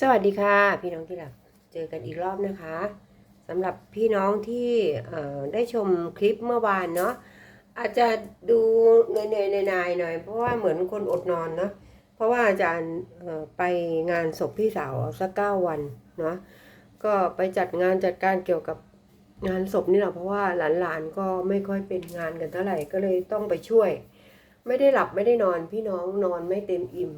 สวัสดีค่ะพี่น้องที่รักเจอกันอีกรอบนะคะสำหรับพี่น้องที่ได้ชมคลิปเมื่อวานเนาะอาจจะดูเหนื่อยๆนายๆหน่อย เพราะว่าเหมือนคนอดนอนเนาะเพราะว่าอาจารย์ไปงานศพพี่สาวสักเก้าวันเนาะก็ไปจัดงานจัดการเกี่ยวกับงานศพนี่แหละเพราะว่าหลานๆก็ไม่ค่อยเป็นงานกันเท่าไหร่ก็เลยต้องไปช่วย ไม่ได้หลับไม่ได้นอนพี่น้องนอนไม่เต็มอิ่ม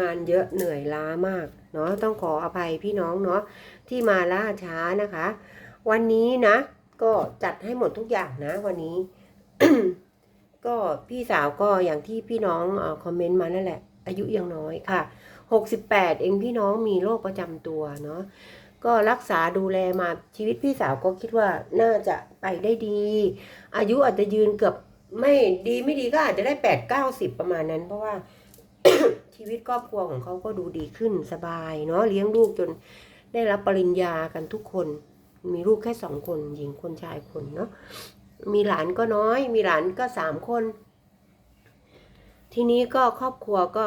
งานเยอะเหนื่อยล้ามากเนาะต้องขออภัยพี่น้องเนาะที่มาล่าช้านะคะ วันนี้นะ ก็จัดให้หมดทุกอย่างนะ วันนี้ ก็พี่สาวก็อย่างที่พี่น้องอคอมเมนต์มานั่นแหละ อายุยังน้อยค่ะ68เองพี่น้องมีโรคประจำตัวเนาะก็รักษาดูแลมาชีวิตพี่สาวก็คิดว่าน่าจะไปได้ดี อายุอาจจะยืนเกือบไม่ดีไม่ดีก็อาจจะได้8 90ประมาณนั้น เพราะว่า ชีวิตครอบครัวของเขาก็ดูดีขึ้นสบายเนาะเลี้ยงลูกจนได้รับปริญญากันทุกคน มีลูกแค่สองคน หญิงคนชายคนเนาะมีหลานก็น้อย มีหลานก็สามคน ทีนี้ก็ครอบครัวก็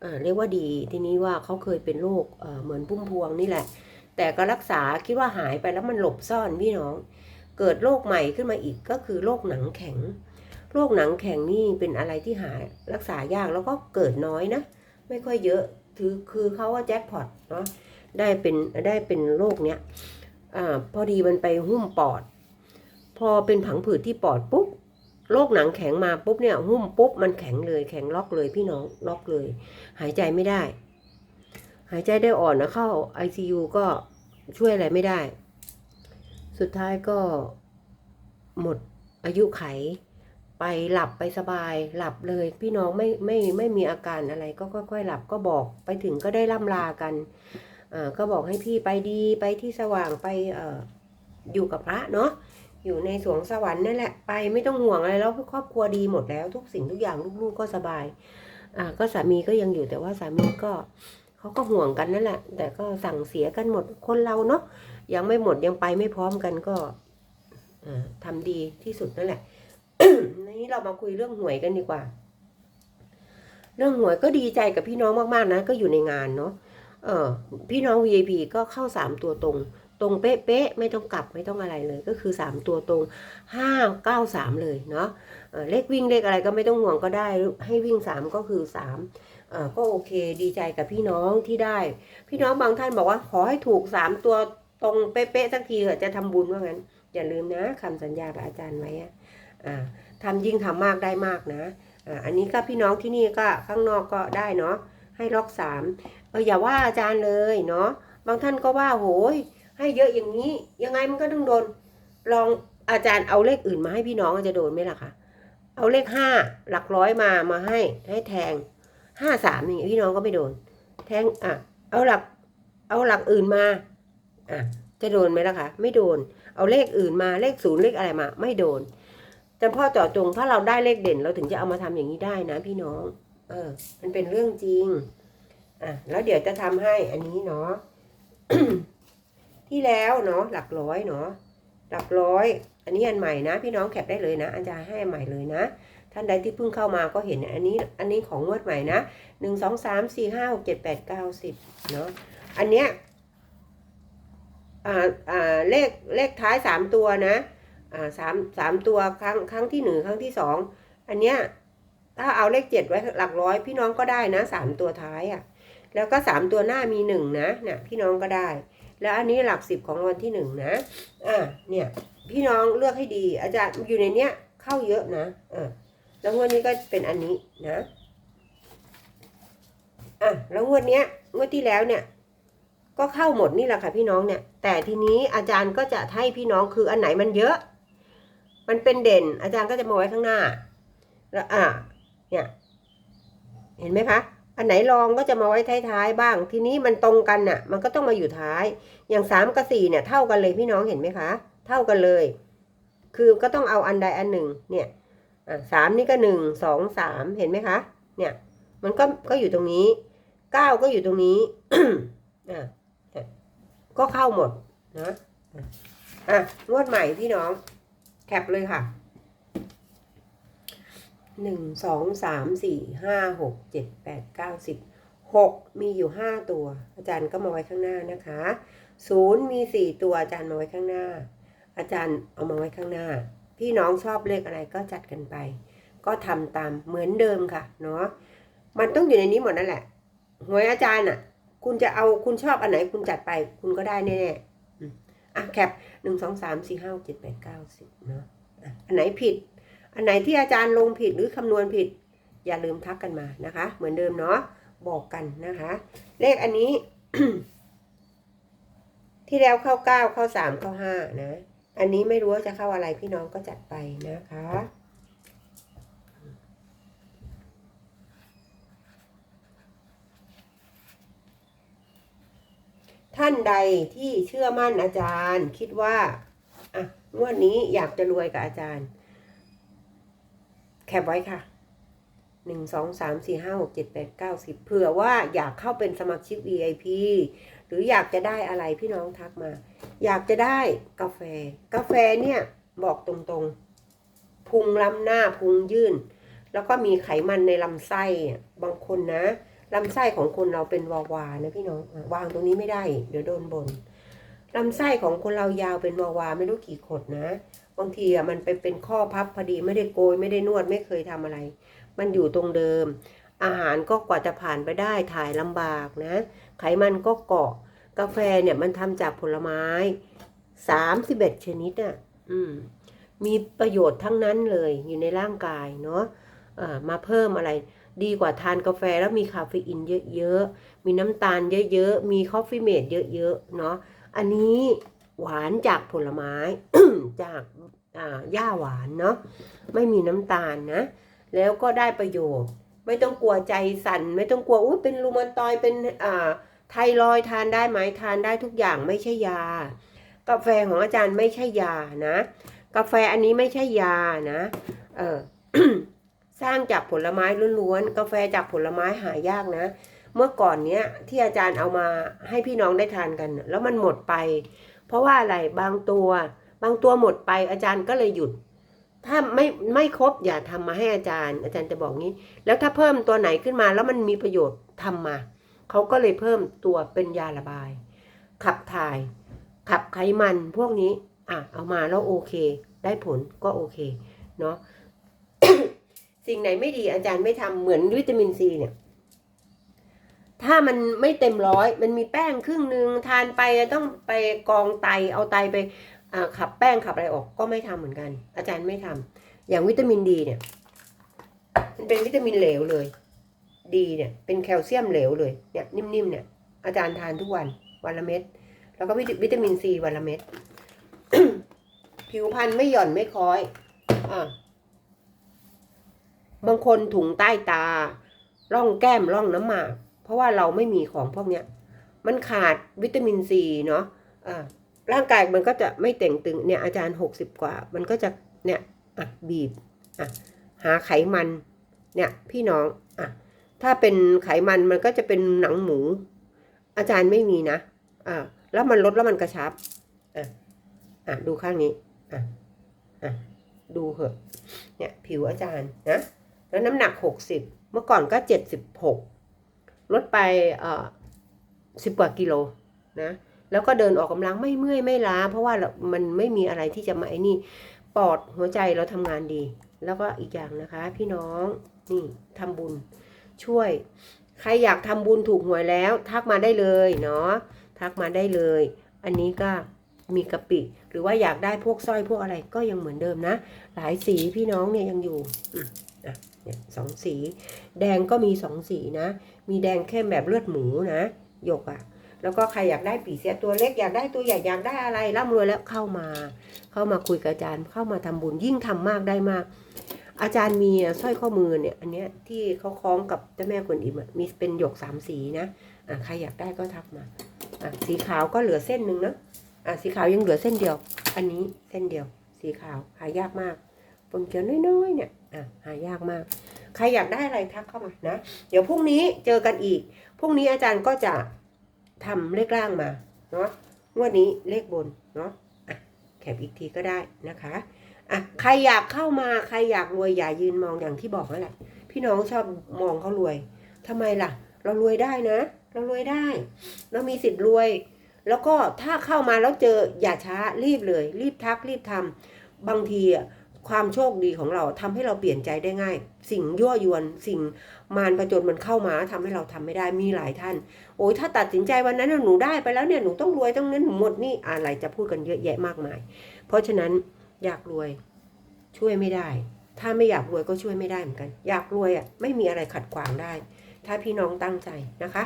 เออเรียกว่าดี ทีนี้ว่าเขาเคยเป็นโรคเหมือนพุ่มพวงนี่แหละ แต่ก็รักษาคิดว่าหายไปแล้วมันหลบซ่อนพี่น้อง เกิดโรคใหม่ขึ้นมาอีกก็คือโรคหนังแข็ง โรคหนังแข็งนี่เป็นอะไรที่หารักษายากแล้วก็เกิดน้อยนะ ไม่ค่อยเยอะคือคือเขาว่าแจ็คพอตเนาะได้เป็นได้เป็นโรคเนี้ยอ่าพอดีมันไปหุ้มปอด พอเป็นผังผืดที่ปอดปุ๊บโรคหนังแข็งมาปุ๊บเนี่ย หุ้มปุ๊บมันแข็งเลยแข็งล็อกเลยพี่น้องล็อกเลย หายใจไม่ได้ หายใจได้อ่อนนะเข้า ICU ก็ช่วยอะไรไม่ได้ สุดท้ายก็หมดอายุไข ไปหลับไปสบายหลับเลย พี่น้องไม่ไม่ไม่มีอาการอะไรก็ค่อยๆหลับก็บอกไปถึงก็ได้ล่ำลากันอ่าก็บอกให้พี่ไปดีไปที่สว่างไปอออยู่กับพระเนาะอยู่ในสวงสวรรค์นั่นแหละไปไม่ต้องห่วงอะไรแล้วครอบครัวดีหมดแล้ว ทุกสิ่งทุกอย่างลูกๆก็สบายอ่าก็สามีก็ยังอยู่แต่ว่าสามีก็เขาก็ห่วงกันนั่นแหละ แต่ก็สั่งเสียกันหมดคนเราเนาะยังไม่หมดยังไปไม่พร้อมกันก็อ่าทำดีที่สุดนั่นแหละ นี้เรามาคุยเรื่องหวยกันดีกว่า เรื่องหวยก็ดีใจกับพี่น้องมากๆนะ ก็อยู่ในงานเนาะเออพี่น้อง VIP ก็เข้าสามตัวตรง ตรงเป๊ะๆไม่ต้องกลับไม่ต้องอะไรเลย ก็คือสามตัวตรงห้าเก้าสามเลยเนาะเเลขวิ่งเลขอะไรก็ไม่ต้องห่วงก็ได้ ให้วิ่งสามก็คือสามก็โอเคดีใจกับพี่น้องที่ได้ พี่น้องบางท่านบอกว่าขอให้ถูกสามตัวตรงเป๊ะๆสักทีเถอะจะทำบุญว่างั้น อย่าลืมนะคำสัญญากับอาจารย์ไว้อะ อ่าทำยิ่งทำมากได้มากนะอ่าอันนี้ก็พี่น้องที่นี่ก็ข้างนอกก็ได้เนาะให้ล็อกสามเอออย่าว่าอาจารย์เลยเนาะบางท่านก็ว่าโหยให้เยอะอย่างนี้ ยังไงมันก็ต้องโดน ลองอาจารย์เอาเลขอื่นมาให้พี่น้องจะโดนไหมล่ะคะเอาเลขห้าหลักร้อยมามาให้ให้แทงห้าสามอย่างนี้พี่น้องก็ไม่โดน แทงอะเอาหลักเอาหลักอื่นมาอะจะโดนไหมล่ะคะไม่โดน เอาเลขอื่นมาเลขศูนย์เลขอะไรมา ไม่โดน แต่พ่อเจาะจงถ้าเราได้เลขเด่น เราถึงจะเอามาทำอย่างนี้ได้นะ พี่น้อง เออ มันเป็นเรื่องจริง อะ แล้วเดี๋ยวจะทำให้อันนี้เนาะที่แล้วเนาะหลักร้อยเนาะหลักร้อย อันนี้อันใหม่นะ พี่น้องแคปได้เลยนะอาจารย์ให้ใหม่เลยนะท่านใดที่เพิ่งเข้ามาก็เห็นอันนี้อันนี้ของงวดใหม่นะหนึ่งสองสามสี่ห้าหกเจ็ดแปดเก้าสิบเนาะอันเนี้ยอ่าอ่าเลขเลขท้ายสามตัวนะ สามสามตัวครั้งครั้งที่หนึ่งครั้งที่สองอันเนี้ยถ้าเอาเลขเจ็ดไว้หลักร้อยพี่น้องก็ได้นะสามตัวท้ายอะ่ะ แล้วก็สามตัวหน้ามีหนึ่งนะเนี่ยพี่น้องก็ได้ แล้วอันนี้หลักสิบของรันที่หนึ่งนะอ่าเนี่ยพี่น้องเลือกให้ดี อาจารย์อยู่ในเนี้ยเข้าเยอะนะอ่าแล้วงวดนี้ก็เป็นอันนี้นะอะแล้วงวดเนี้ยงวดที่แล้วเนี่ยก็เข้าหมดนี่แหละค่ะพี่น้องเนี่ย แต่ทีนี้อาจารย์ก็จะให้พี่น้องคืออันไหนมันเยอะ มันเป็นเด่น อาจารย์ก็จะมาไว้ข้างหน้า แล้วอะเนี่ย เห็นไหมคะ อันไหนรองก็จะมาไว้ท้ายๆบ้าง ทีนี้มันตรงกันน่ะ มันก็ต้องมาอยู่ท้าย อย่างสามกับสี่เนี่ย เท่ากันเลยพี่น้องเห็นไหมคะ เท่ากันเลย คือก็ต้องเอาอันใดอันหนึ่ง เนี่ยอะสามนี่ก็หนึ่งสองสามเห็นไหมคะ เนี่ย มันก็ก็อยู่ตรงนี้เก้าก็อยู่ตรงนี้อะก็เข้าหมดนะอะงวดใหม่พี่น้อง คปเลยค่ะหนึ่งสองสามสี่ห้าหกเจ็ดแปดเก้าสิบหกมีอยู่ห้าตัว อาจารย์ก็มาไว้ข้างหน้านะคะศูนย์มีสี่ตัวอาจารย์มาไว้ข้างหน้า อาจารย์เอามาไว้ข้างหน้า พี่น้องชอบเลขอะไรก็จัดกันไป ก็ทำตามเหมือนเดิมค่ะเนาะมันต้องอยู่ในนี้หมดนั่นแหละหวยอาจารย์อะ คุณจะเอาคุณชอบอันไหนคุณจัดไป คุณก็ได้แน่ๆ อะแคปหนึ่งสองสามสี่ห้าเจ็ดแปดเก้าสิบเนาะอะอันไหนผิด อันไหนที่อาจารย์ลงผิดหรือคำนวณผิด อย่าลืมทักกันมานะคะ เหมือนเดิมเนาะบอกกันนะคะ เลขอันนี้ ที่แล้วเข้าเก้าเข้าสามเข้าห้านะ อันนี้ไม่รู้ว่าจะเข้าอะไรพี่น้องก็จัดไปนะคะ ท่านใดที่เชื่อมั่นอาจารย์ คิดว่าอะงวดนี้อยากจะรวยกับอาจารย์ แคปไว้ค่ะหนึ่งสองสามสี่ห้าหกเจ็ดแปดเก้าสิบเผื่อว่าอยากเข้าเป็นสมาชิก VIP หรืออยากจะได้อะไรพี่น้องทักมา อยากจะได้กาแฟ กาแฟเนี่ยบอกตรงๆ พุงล้ำหน้าพุงยื่น แล้วก็มีไขมันในลำไส้บางคนนะ ลำไส้ของคนเราเป็นวาวานะพี่น้องวางตรงนี้ไม่ได้ เดี๋ยวโดนบนลำไส้ของคนเรายาวเป็นวาวาไม่รู้กี่ขดนะบางทีอะมันไปเป็นข้อพับพอดีไม่ได้โกยไม่ได้นวดไม่เคยทำอะไร มันอยู่ตรงเดิม อาหารก็กว่าจะผ่านไปได้ถ่ายลำบากนะ ไขมันก็เกาะ กาแฟเนี่ยมันทำจากผลไม้สามสิบเอ็ดชนิดอะอืมมีประโยชน์ทั้งนั้นเลยอยู่ในร่างกายเนาะเอ่อมาเพิ่มอะไร ดีกว่าทานกาแฟแล้วมีคาเฟอีนเยอะๆ มีน้ำตาลเยอะๆ มีคอฟฟี่เมดเยอะๆ เนาะ อันนี้หวานจากผลไม้ จากอ่าหญ้าหวานเนาะ ไม่มีน้ำตาลนะ แล้วก็ได้ประโยชน์ ไม่ต้องกลัวใจสั่น ไม่ต้องกลัวอุ้ยเป็นรูมาตอยเป็นอ่าไทรอยทานได้ไหมทานได้ทุกอย่างไม่ใช่ยา กาแฟของอาจารย์ไม่ใช่ยานะ กาแฟอันนี้ไม่ใช่ยานะ เออ สร้างจากผลไม้ล้วนๆ กาแฟจากผลไม้หายากนะ เมื่อก่อนเนี้ยที่อาจารย์เอามาให้พี่น้องได้ทานกัน แล้วมันหมดไป เพราะว่าอะไรบางตัว บางตัวหมดไปอาจารย์ก็เลยหยุด ถ้าไม่ไม่ครบอย่าทำมาให้อาจารย์ อาจารย์จะบอกงี้ แล้วถ้าเพิ่มตัวไหนขึ้นมาแล้วมันมีประโยชน์ทำมา เขาก็เลยเพิ่มตัวเป็นยาระบาย ขับถ่าย ขับไขมันพวกนี้อะเอามาแล้วโอเค ได้ผลก็โอเคเนาะ สิ่งไหนไม่ดีอาจารย์ไม่ทำเหมือนวิตามินซีเนี่ย ถ้ามันไม่เต็มร้อย มันมีแป้งครึ่งหนึ่งทานไปต้องไปกองไตเอาไตไปขับแป้งขับอะไรออกก็ไม่ทำเหมือนกัน อาจารย์ไม่ทำอย่างวิตามินดีเนี่ย มันเป็นวิตามินเหลวเลย ดีเนี่ย เป็นแคลเซียมเหลวเลยเนี่ยนิ่มๆเนี่ย อาจารย์ทานทุกวันวันละเม็ดแล้วก็วิตามินซีวันละเม็ดผิวพรรณไม่หย่อนไม่คล้อย อะ บางคนถุงใต้ตา ร่องแก้มร่องน้ำหมาก เพราะว่าเราไม่มีของพวกเนี้ย มันขาดวิตามินซีเนาะอ่าร่างกายมันก็จะไม่เต่งตึงเนี่ยอาจารย์หกสิบกว่า มันก็จะเนี่ยอะบีบอะหาไขมันเนี่ยพี่น้องอะถ้าเป็นไขมันมันก็จะเป็นหนังหมู อาจารย์ไม่มีนะอ่าแล้วมันลดแล้วมันกระชับอะอะดูข้างนี้อะอะดูเหอะเนี่ยผิวอาจารย์นะ แล้วน้ำหนักหกสิบเมื่อก่อนก็เจ็ดสิบหกลดไปเอ่อสิบกว่ากิโลนะแล้วก็เดินออกกำลังไม่เมื่อยไม่ล้า เพราะว่าเรามันไม่มีอะไรที่จะมาไอ้นี่ปอดหัวใจเราทำงานดี แล้วก็อีกอย่างนะคะ พี่น้องนี่ทำบุญช่วย ใครอยากทำบุญถูกหวยแล้ว ทักมาได้เลยเนาะทักมาได้เลย อันนี้ก็มีกะปิ หรือว่าอยากได้พวกสร้อยพวกอะไรก็ยังเหมือนเดิมนะ หลายสีพี่น้องเนี่ยยังอยู่อืมอะ เนี่ยสองสี แดงก็มีสองสีนะ มีแดงเข้มแบบเลือดหมูนะหยกอะ่ะแล้วก็ใครอยากได้ปีเสียตัวเล็กอยากได้ตัวใหญ่อยากได้อะไรร่ำรวยแล้วเข้ามา เข้ามาคุยกับอาจารย์เข้ามาทำบุญยิ่งทำมากได้มาก อาจารย์มีสร้อยข้อมือเนี่ยอันเนี้ยที่เขาคล้องกับเจ้าแม่กวนอิมมีเป็นหยกสามสีนะอะใครอยากได้ก็ทักมาอะสีขาวก็เหลือเส้นหนึ่งนะอะสีขาวยังเหลือเส้นเดียว อันนี้เส้นเดียว สีขาวหายากมาก ปนเขียวน้อยๆเนี่ยอะหายากมาก ใครอยากได้อะไรทักเข้ามานะ เดี๋ยวพรุ่งนี้เจอกันอีก พรุ่งนี้อาจารย์ก็จะทำเลขล่างมาเนาะงวดนี้เลขบนเนาะอะแคปอีกทีก็ได้นะคะอะใครอยากเข้ามาใครอยากรวยอย่ายืนมองอย่างที่บอกนั่นแหละ พี่น้องชอบมองเขารวยทำไมล่ะ เรารวยได้นะ เรารวยได้ เรามีสิทธิ์รวย แล้วก็ถ้าเข้ามาแล้วเจออย่าช้ารีบเลย รีบทักรีบทำบางทีอะ ความโชคดีของเราทำให้เราเปลี่ยนใจได้ง่าย สิ่งยั่วยวน สิ่งมารประจนมันเข้ามาทำให้เราทำไม่ได้มีหลายท่าน โอ้ยถ้าตัดสินใจวันนั้นหนูได้ไปแล้วเนี่ยหนูต้องรวยต้องนั้นหนูหมดนี่อะไรจะพูดกันเยอะแยะมากมาย เพราะฉะนั้นอยากรวยช่วยไม่ได้ ถ้าไม่อยากรวยก็ช่วยไม่ได้เหมือนกัน อยากรวยอะไม่มีอะไรขัดขวางได้ ถ้าพี่น้องตั้งใจนะคะ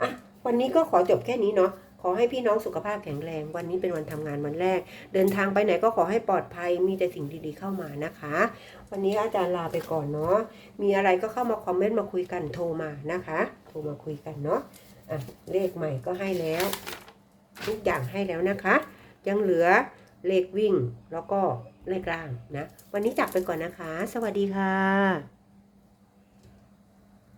อะวันนี้ก็ขอจบแค่นี้เนาะ ขอให้พี่น้องสุขภาพแข็งแรง วันนี้เป็นวันทำงานวันแรก เดินทางไปไหนก็ขอให้ปลอดภัย มีแต่สิ่งดีๆเข้ามานะคะ วันนี้อาจารย์ลาไปก่อนเนาะ มีอะไรก็เข้ามาคอมเมนต์มาคุยกัน โทรมานะคะ โทรมาคุยกันเนาะอะเลขใหม่ก็ให้แล้ว ทุกอย่างให้แล้วนะคะ ยังเหลือเลขวิ่งแล้วก็เลขล่างนะ วันนี้จับไปก่อนนะคะ สวัสดีค่ะ